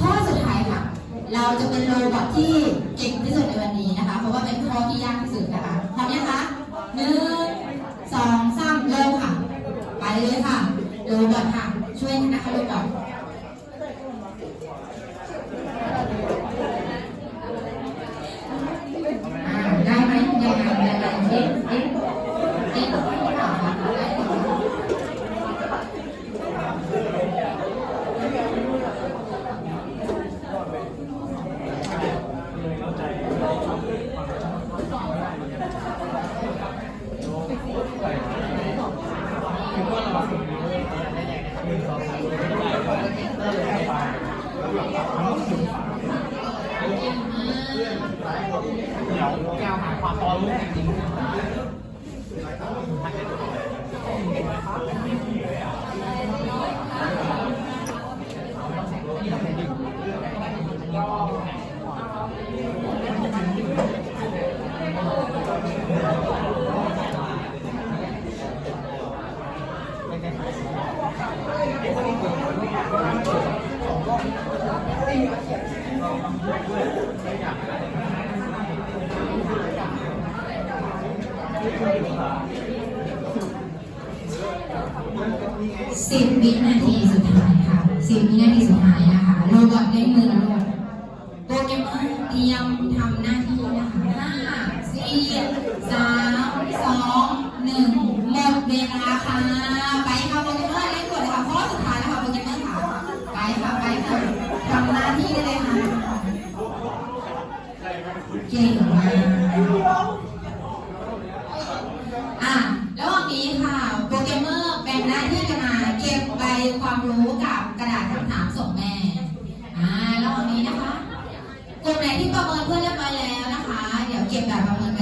ข้อสุดท้ายค่ะ เราจะเป็นโรบอทที่เก่งที่สุดในวันนี้นะคะ เพราะว่าเป็นข้อที่ยากที่สุดนะคะพร้อมยังคะหนึ่งสองสามเริ่มค่ะ ไปเลยค่ะ โรบอทค่ะ ช่วยนนะคะโรบอทอ่าได้ไหมยังไงยังไงเอ๊ะเอ๊ะเอ๊ะต่อค่ะได้ค่ะ แก้วหาความพอรู้จริง สิบวินาทีสุดท้ายค่ะสิบวินาทีสุดท้ายนะคะโรบอทได้มือแล้วโรบอทโปเกมอนเตรียมทำหน้าที่นะคะห้าสี่สามสองหนึ่งหมดเวลาค่ะ ไปค่ะโปเกมอนเล่นกดเลยค่ะข้อสุดท้ายแล้วค่ะโปเกมอนค่ะ ไปค่ะไปค่ะทำหน้าที่ได้เลยค่ะ เก่งมาก อะระหว่างนี้ค่ะ เกมเมอร์แบ่งหน้าที่กันมาเก็บใบความรู้กับกระดาษคำถามส่งแม่อ่าแล้ววันนี้นะคะกลุ่มไหนที่ประเมินเพื่อนเรียบร้อยแล้วนะคะ เดี๋ยวเก็บแบบประเมิน